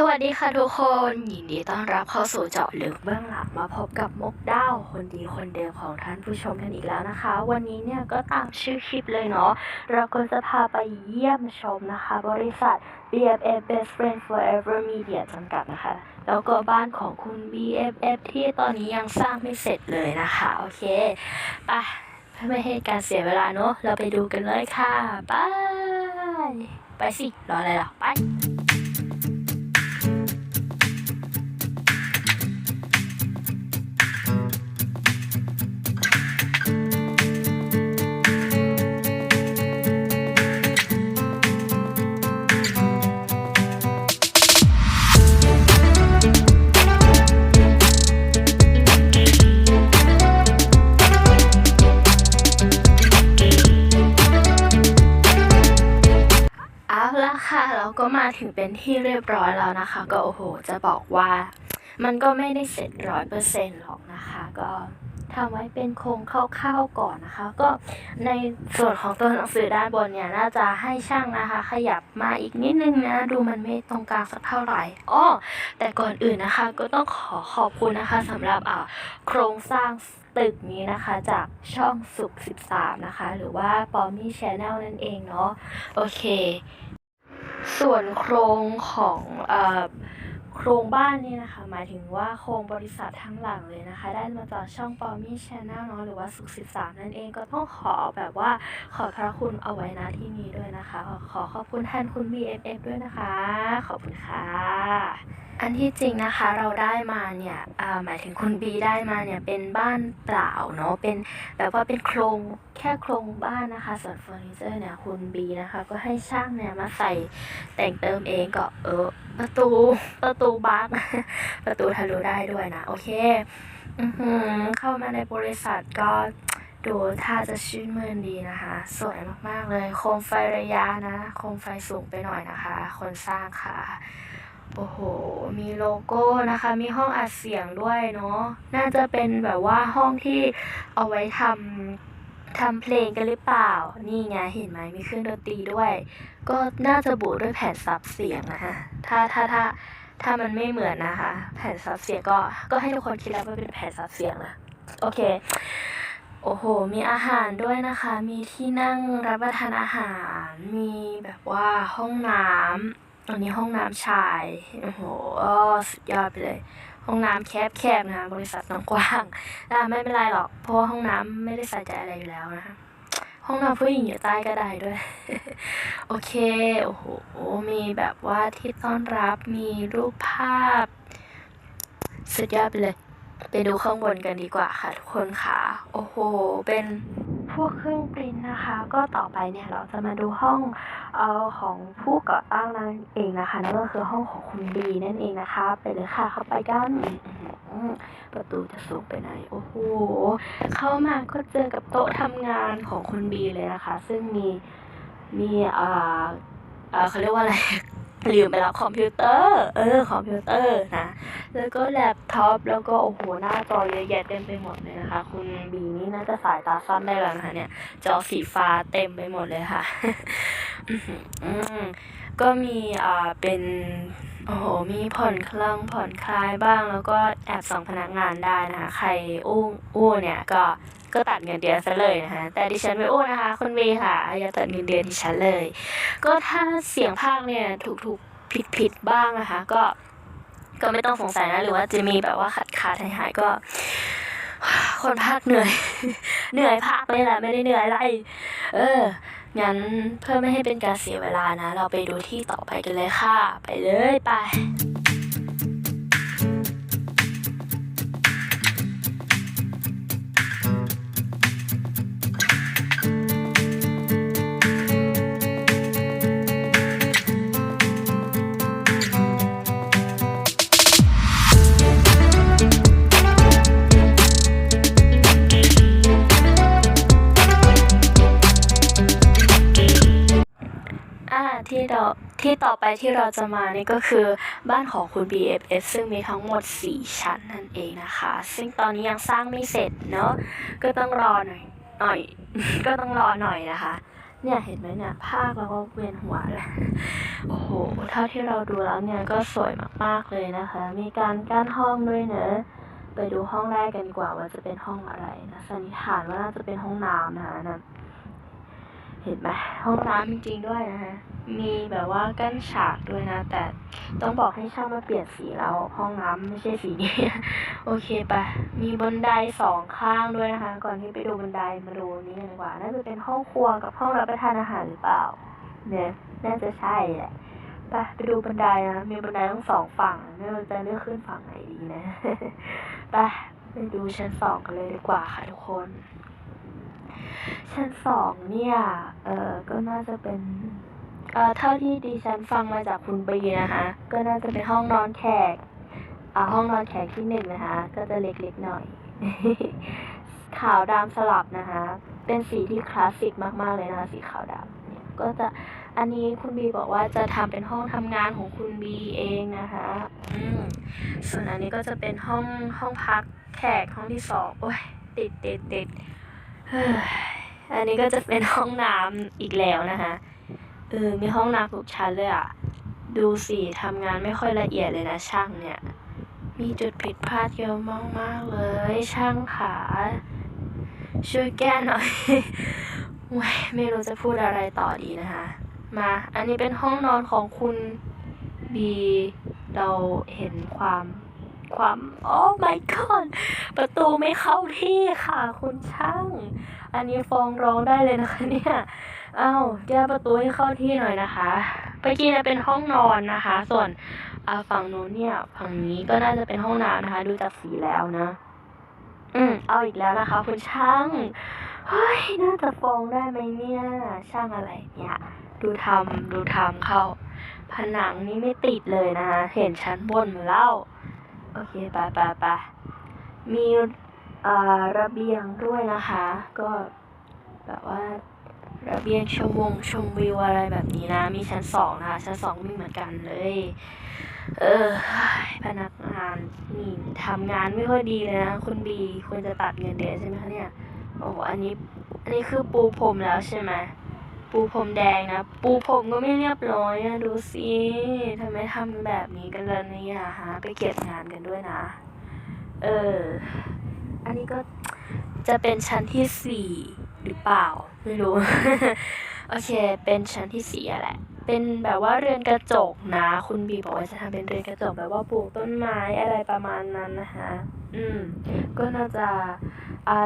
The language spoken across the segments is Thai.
สวัสดีค่ะทุกคน ยินดีต้อนรับเข้าสู่เจาะลึกเบื้องหลังมาพบกับมกดาวคนดีคนเดิมของท่านผู้ชมกันอีกแล้วนะคะ วันนี้เนี่ยก็ตามชื่อคลิปเลยเนาะเราก็จะพาไปเยี่ยมชมนะคะ บริษัท BFF Best Friend Forever Media จำกัดนะคะ แล้วก็บ้านของคุณ BFF ที่ตอนนี้ยังสร้างไม่เสร็จเลยนะคะ โอเคไปเพื่อไม่ให้การเสียเวลาเนาะเราไปดูกันเลยค่ะไปไปสิรออะไรล่ะไป ถึงเป็นที่เรียบร้อยแล้วนะคะ ก็โอ้โห จะบอกว่ามันก็ไม่ได้เสร็จร้อยเปอร์เซ็นต์หรอกนะคะ ก็ทำไว้เป็นโครงคร่าวๆก่อนนะคะ ก็ในส่วนของตัวหนังสือด้านบนเนี่ยน่าจะให้ช่างนะคะ ขยับมาอีกนิดนึงนะ ดูมันไม่ตรงกลางสักเท่าไหร่อ้อแต่ก่อนอื่นนะคะ ก็ต้องขอขอบคุณนะคะสำหรับอ่าโครงสร้างตึกนี้นะคะจากช่องสุข 13 นะคะ หรือว่าปอมมี่ชแนลนั่นเองเนาะโอเค ส่วนโครงของอ โครงบ้านนี่นะคะ หมายถึงว่าโครงบริษัททั้งหลังเลยนะคะ ได้มาจากช่องปอมี่ชแนลเนาะหรือว่าสุข13นั่นเองก็ต้องขอแบบว่าขอพระคุณเอาไว้นะที่นี้ด้วยนะคะ ขอขอบคุณแทนคุณ BFF ด้วยนะคะ ขอบคุณค่ะ อันที่จริงนะคะเราได้มาเนี่ยหมายถึงคุณบีได้มาเนี่ยเป็นบ้านเปล่าเนาะเป็นแบบว่าเป็นโครงแค่โครงบ้านนะคะส่วนเฟอร์นิเจอร์เนี่ยคุณบีนะคะ ก็ให้ช่างเนี่ยมาใส่แต่งเติมเองก็เออ ประตูประตูบักประตูทะลุได้ด้วยนะ โอเคอเข้ามาในบริษัทก็ดูท่าจะชื่นมื่นดีนะคะ สวยมาก ๆ เลยโคมไฟระยะนะโคมไฟสูงไปหน่อยนะคะ คนสร้างค่ะ โอ้โห มีโลโก้นะคะ มีห้องอัดเสียงด้วยเนาะน่าจะเป็นแบบว่าห้องที่เอาไว้ทำ ทำเพลงกันหรือเปล่า นี่ไงเห็นไหมมีเครื่องดนตรีด้วย ก็น่าจะบุด้วยแผ่นซับเสียงนะคะถ้าถ้าถ้าถ้ามันไม่เหมือนนะคะ แผ่นซับเสียงก็ก็ให้ทุกคนคิดแล้วว่าเป็นแผ่นซับเสียงนะโอเค โอ้โห มีอาหารด้วยนะคะ มีที่นั่งรับประทานอาหาร มีแบบว่าห้องน้ำอันนี้ห้องน้ำชาย โอ้โหสุดยอดไปเลย ห้องน้ำแคบๆนะคะบริษัทน้องกว้างอะไม่เป็นไรหรอกเพราะว่าห้องน้ำไม่ได้ใส่ใจอะไรอยู่แล้วนะคะห้องน้ำผู้หญิงอยู่ใต้กระได้ด้วย โอเค โอ้โห มีแบบว่าที่ต้อนรับ มีรูปภาพ สุดยอดไปเลย ไปดูข้างบนกันดีกว่าค่ะทุกคนค่ะ โอ้โห เป็น วกเครื่องปริ้นนะคะ ก็ต่อไปเนี่ยเราจะมาดูห้องเอ่อของผู้ก่อตั้งนั่นเองนะคะนั่นก็คือห้องของคุณบีนั่นเองนะคะ ไปเลยค่ะเข้าไปกันประตูจะสูงไปไหนโอ้โหเข้ามาก็เจอกับโต๊ะทำงานของคุณบีเลยนะคะ ซึ่งมีมีเอ่อเอ่อเขาเรียกว่าอะไร ลืมไปแล้วคอมพิวเตอร์ เออ คอมพิวเตอร์นะ แล้วก็แล็ปท็อป แล้วก็โอ้โห หน้าจอเยอะแยะเต็มไปหมดเลยนะคะ คุณบีนี่น่าจะสายตาสั้นได้แล้วนะคะเนี่ย จอสีฟ้าเต็มไปหมดเลยค่ะ ก็มีอ่าเป็น โอ้โห มีผ่อนคลังผ่อนคลายบ้าง แล้วก็แอบส่องพนักงานได้นะคะ ใครอู้อู้เนี่ยก็ ก็ตัดเงินเดือนซะเลยนะคะแต่ดิฉันไม่อู้นะคะคุณบีค่ะอย่าตัดเงินเดือนดิฉันเลย ก็ถ้าเสียงภาคเนี่ยถูกถูกผิดผิดบ้างนะคะ ก็ก็ไม่ต้องสงสัยนะหรือว่าจะมีแบบว่าขาดขาดหายหายก็คนภาคเหนื่อย เหนื่อยภาคเลยแหละไม่ได้เหนื่อยอะไร เออ งั้นเพื่อไม่ให้เป็นการเสียเวลานะ เราไปดูที่ต่อไปกันเลยค่ะ ไปเลยไป ที่เราที่ต่อไปที่เราจะมานี่ก็คือบ้านของคุณ BFS ซึ่งมีทั้งหมด 4 ชั้นนั่นเองนะคะ ซึ่งตอนนี้ยังสร้างไม่เสร็จเนาะก็ต้องรอหน่อยหน่อย ก็ต้องรอหน่อยนะคะ เนี่ยเห็นไหมเนี่ยภาคแล้วก็เวียนหัวเลยโอ้โหเท่าที่เราดูแล้วเนี่ยก็สวยมากๆเลยนะคะ มีการกั้นห้องด้วยเนอะไปดูห้องแรกกันดีกว่าว่าจะเป็นห้องอะไรนะสันนิษฐานว่าน่าจะเป็นห้องน้ำนะคะนะ เห็นไหมห้องน้ำจริงๆด้วยนะคะมีแบบว่ากั้นฉากด้วยนะ แต่ต้องบอกให้ช่างมาเปลี่ยนสีแล้วห้องน้ำไม่ใช่สีนี้ โอเคปะมีบันไดสองข้างด้วยนะคะ ก่อนที่ไปดูบันไดมาดูนี้กันดีกว่า น่าจะเป็นห้องครัวกับห้องรับประทานอาหารหรือเปล่า เนี่ย น่าจะใช่แหละไปไปดูบันไดนะ มีบันไดทั้งสองฝั่งไม่รู้จะเลือกขึ้นฝั่งไหนดีนะไปไปดูชั้นสองกันเลยดีกว่าค่ะทุกคน ชั้นสองเนี่ย เออก็น่าจะเป็น เอ่อเท่าที่ดิฉันฟังมาจากคุณบีนะคะ ก็น่าจะเป็นห้องนอนแขก อ่าห้องนอนแขกที่หนึ่งนะคะ ก็จะเล็กๆหน่อย ขาวดำสลับนะคะ เป็นสีที่คลาสสิกมากๆเลยนะคะ สีขาวดำเนี่ย ก็จะ อันนี้คุณบีบอกว่าจะทำเป็นห้องทำงานของคุณบีเองนะคะ อืม ส่วนอันนี้ก็จะเป็นห้องห้องพักแขกห้องที่สองโอ้ยติดติดติดเฮ้ย อันนี้ก็จะเป็นห้องน้ำอีกแล้วนะคะเออมีห้องน้ำทุกชั้นเลยอะ ดูสิทำงานไม่ค่อยละเอียดเลยนะช่างเนี่ย มีจุดผิดพลาดเยอะมากๆเลย ช่างขาช่วยแก้หน่อยไม่รู้จะพูดอะไรต่อดีนะคะ มา อันนี้เป็นห้องนอนของคุณบี เราเห็นความ ความ โอ้ my god ประตูไม่เข้าที่ค่ะคุณช่าง อันนี้ฟ้องร้องได้เลยนะคะเนี่ยอ้าวแก้ประตูให้เข้าที่หน่อยนะคะไปกินเป็นห้องนอนนะคะ ส่วนฝั่งนู้นเนี่ย ฝั่งนี้ก็น่าจะเป็นห้องน้ำนะคะ ดูจากสีแล้วนะ อืม เอาอีกแล้วนะคะ คุณช่างเฮ้ยน่าจะฟ้องได้ไหมเนี่ย ช่างอะไรเนี่ย ดูทำดูทำเข้า ผนังนี่ไม่ติดเลยนะคะ เห็นชั้นบนหมดแล้ว โอเคไปไปไปมีอ่าระเบียงด้วยนะคะ ก็แบบว่าระเบียงชมวงชมวิวอะไรแบบนี้นะ มีชั้นสองนะคะชั้นสองมีเหมือนกันเลย เออ พนักงานนี่ทำงานไม่ค่อยดีเลยนะ คุณบีควรจะตัดเงินเดือนใช่ไหมคะเนี่ย โอ้โหอันนี้ อันนี้คือปูพรมแล้วใช่ไหม ปูพรมแดงนะ ปูพรมก็ไม่เรียบร้อยอะดูสิทำไมทำแบบนี้กันล่ะเนี่ยฮะ ไปเก็บงานกันด้วยนะ เออ อันนี้ก็จะเป็นชั้นที่สี่หรือเปล่า ไม่รู้ โอเค เป็นชั้นที่สี่แหละ เป็นแบบว่าเรือนกระจกนะ คุณบีบอกว่าจะทำเป็นเรือนกระจกแบบว่าปลูกต้นไม้อะไรประมาณนั้นนะคะ อืม ก็น่าจะ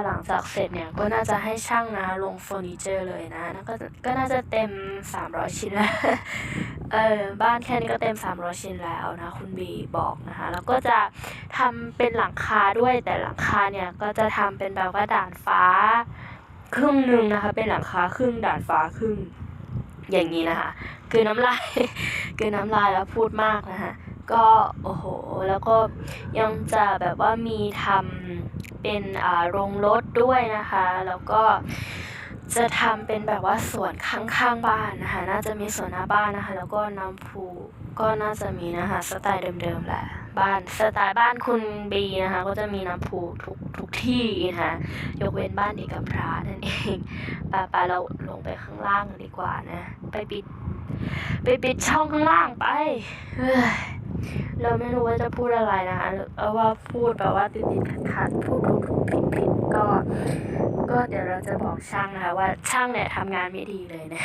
หลังจากเสร็จเนี่ยก็น่าจะให้ช่างนะลงเฟอร์นิเจอร์เลยนะก็ก็น่าจะเต็ม 300 ชิ้นแล้วเออบ้านแค่นี้ก็เต็ม 300 ชิ้นแล้วนะ คุณบีบอกนะคะแล้วก็จะทำเป็นหลังคาด้วยแต่หลังคาเนี่ยก็จะทำเป็นแบบว่าด่านฟ้า ครึ่งหนึ่งนะคะ เป็นหลังคาครึ่งด่านฟ้าครึ่งอย่างนี้นะคะ คือน้ำลายคือน้ำลายแล้วพูดมากนะคะก็โอ้โห แล้วก็ยังจะแบบว่ามีทำ เป็นอ่าโรงรถด้วยนะคะ แล้วก็จะทำเป็นแบบว่าสวนข้างๆบ้านนะคะ น่าจะมีสวนหน้าบ้านนะคะ แล้วก็น้ำพุก็น่าจะมีนะคะ สไตล์เดิมๆแหละบ้านสไตล์บ้านคุณบีนะคะ ก็จะมีน้ำพุทุกทุกที่นะคะยกเว้นบ้านเอกพระนั่นเองไปไปเราลงไปข้างล่างดีกว่านะ ไปปิด ไปปิดช่องข้างล่างไป เราไม่รู้ว่าจะพูดอะไรนะคะหรือว่าพูดแบบว่าติดติดขัดพูดถูกถูกผิดผิดก็ ก็เดี๋ยวเราจะบอกช่างนะคะว่าช่างเนี่ยทำงานไม่ดีเลยนะ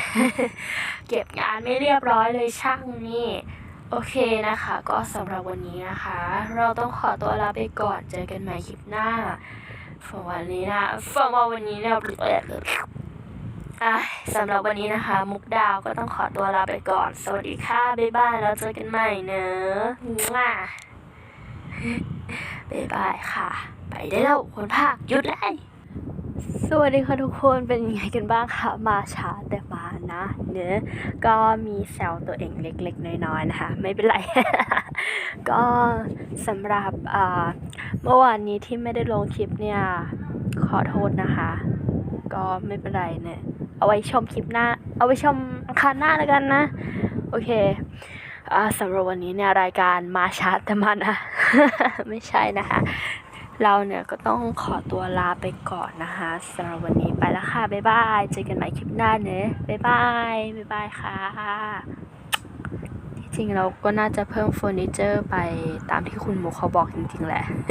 เก็บงานไม่เรียบร้อยเลยช่างนี่โอเคนะคะ ก็สำหรับวันนี้นะคะ เราต้องขอตัวลาไปก่อนเจอกันใหม่คลิปหน้าฝันวันนี้นะฝันว่าวันนี้เนี่ย อะสำหรับวันนี้นะคะ มุกดาวก็ต้องขอตัวลาไปก่อน สวัสดีค่ะ บ๊ายบาย แล้วเจอกันใหม่เนอะบ๊ายบายค่ะ ไปได้แล้วคนภาคหยุดเลยสวัสดีค่ะทุกคนเป็นยังไงกันบ้างคะมาช้าแต่มานะเนื้อก็มีแซวตัวเองเล็กๆ น้อยๆนะคะ ไม่เป็นไร ก็สำหรับเมื่อวานนี้ที่ไม่ได้ลงคลิปเนี่ย ขอโทษนะคะ ก็ไม่เป็นไรเนี่ย เอาไว้ชมคลิปหน้า เอาไว้ชมอังคาหน้าแล้วกันนะ โอเคสำหรับวันนี้เนี่ยรายการมาช้าแต่มานะ ไม่ใช่นะคะ เราเนี่ยก็ต้องขอตัวลาไปก่อนนะคะสำหรับวันนี้ไปแล้วค่ะ บ๊ายบาย เจอกันใหม่คลิปหน้าเนอะบ๊ายบาย บ๊ายบายค่ะ ที่จริงเราก็น่าจะเพิ่มเฟอร์นิเจอร์ไปตามที่คุณหมูเขาบอกจริงๆแหละ